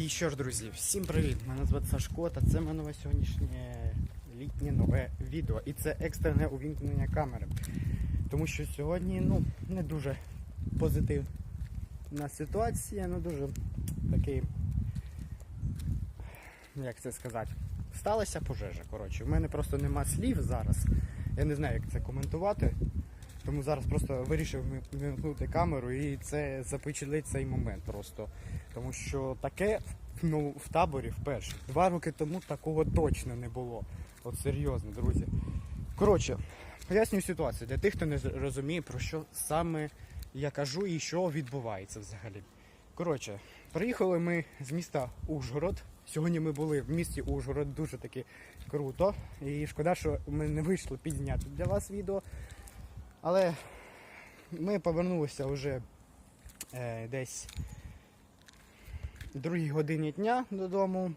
І що ж, друзі, всім привіт! Мене звати Сашко, та це моє нове сьогоднішнє літнє нове відео. І це екстрене увімкнення камери. Тому що сьогодні ну, не дуже позитивна ситуація, ну дуже такий, як це сказати, сталася пожежа. Коротше, в мене просто нема слів зараз. Я не знаю, як це коментувати. Тому зараз просто вирішив вимкнути камеру і це запечатлить цей момент просто. Тому що таке ну, в таборі вперше. Два роки тому такого точно не було. От серйозно, друзі. Коротше, пояснюю ситуацію для тих, хто не розуміє, про що саме я кажу і що відбувається взагалі. Коротше, приїхали ми з міста Ужгород. Сьогодні ми були в місті Ужгород, дуже таки круто. І шкода, що ми не вийшли підзняти для вас відео. Але ми повернулися вже е, десь в другій годині дня додому,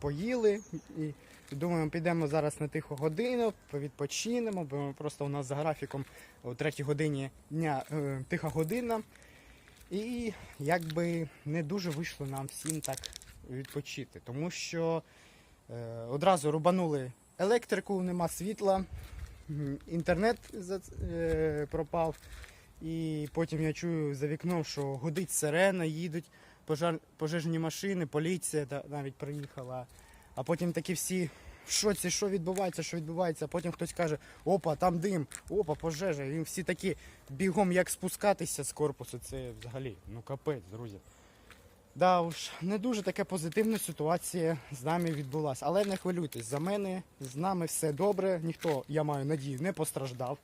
поїли і думаємо, підемо зараз на тиху годину, відпочинемо, бо просто у нас за графіком о третій годині дня е, тиха година. І якби не дуже вийшло нам всім так відпочити, тому що е, одразу рубанули електрику, нема світла, інтернет е, пропав. І потім я чую за вікном, що гудить сирена, їдуть пожар, пожежні машини, поліція навіть приїхала. А потім такі всі в шоці, що відбувається, що відбувається. А потім хтось каже, опа, там дим, опа, пожежа. І всі такі бігом, як спускатися з корпусу. Це взагалі, ну капець, друзі. Да уж, не дуже така позитивна ситуація з нами відбулася. Але не хвилюйтесь, за мене, з нами все добре, ніхто, я маю надію, не постраждав.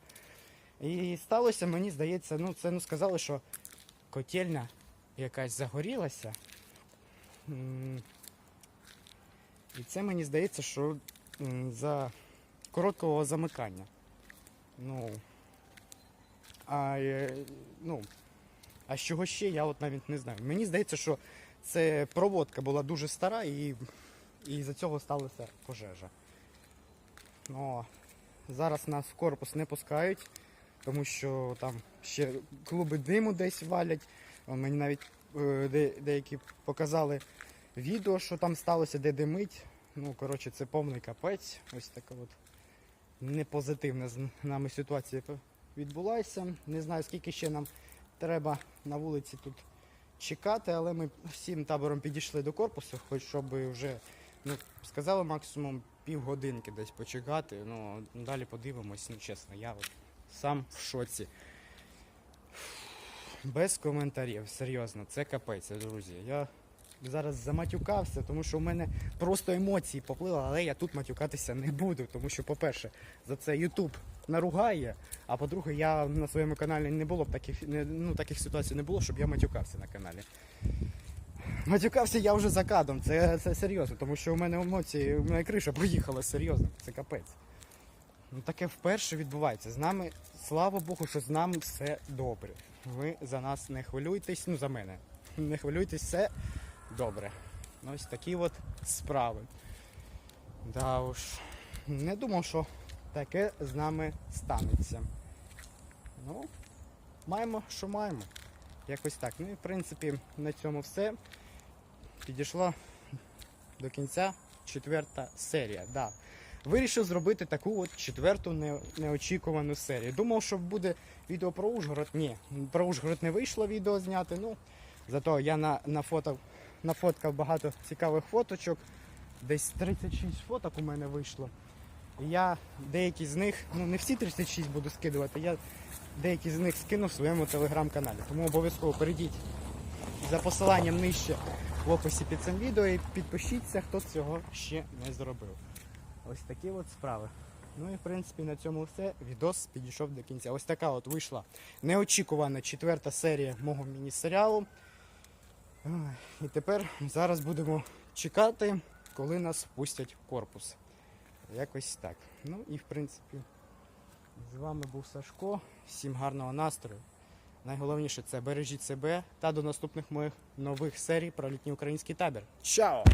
І сталося, мені здається, ну це ну сказали, що котельня якась загорілася. І це мені здається, що за короткого замикання. Ну. А, е, ну, а з чого ще, я от навіть не знаю. Мені здається, що це проводка була дуже стара і, і за цього сталася пожежа. Ну, зараз нас в корпус не пускають, тому що там ще клуби диму десь валять. Мені навіть е, де, деякі показали відео, що там сталося, де димить. Ну, коротше, це повний капець. Ось така от непозитивна з нами ситуація відбулася. Не знаю, скільки ще нам треба на вулиці тут чекати, але ми всім табором підійшли до корпусу, хоч щоб вже ну, сказали максимум півгодинки десь почекати. Ну, далі подивимось, ну чесно, я от сам в шоці. Без коментарів, серйозно, це капець, друзі. Я зараз заматюкався, тому що у мене просто емоції поплили, але я тут матюкатися не буду, тому що, по-перше, за це YouTube наругає, а по-друге, я на своєму каналі не було б таких, не, ну, таких ситуацій не було, щоб я матюкався на каналі. Матюкався я вже за кадром, це, це серйозно, тому що у мене емоції, у мене криша поїхала серйозно, це капець. Ну таке вперше відбувається. З нами, слава Богу, що з нами все добре. Ви за нас не хвилюйтесь, ну за мене. Не хвилюйтесь, все добре. Ну, Ось такі от справи. Да уж. Не думав, що таке з нами станеться. Ну, маємо, що маємо. Якось так. Ну і в принципі на цьому все. Підійшла до кінця четверта серія. Да. Вирішив зробити таку от четверту не- неочікувану серію. Думав, що буде відео про Ужгород. Ні, про Ужгород не вийшло відео зняти. Ну, зато я на, на фото, нафоткав багато цікавих фоточок. Десь 36 фоток у мене вийшло. Я деякі з них, ну не всі 36 буду скидувати, я деякі з них скину в своєму телеграм-каналі. Тому обов'язково перейдіть за посиланням нижче в описі під цим відео і підпишіться, хто цього ще не зробив. Ось такі от справи. Ну і в принципі на цьому все. Відос підійшов до кінця. Ось така от вийшла неочікувана четверта серія мого міні-серіалу. І тепер зараз будемо чекати, коли нас пустять в корпус. Якось так. Ну і в принципі, з вами був Сашко. Всім гарного настрою. Найголовніше це бережіть себе та до наступних моїх нових серій про літній український табір. Чао!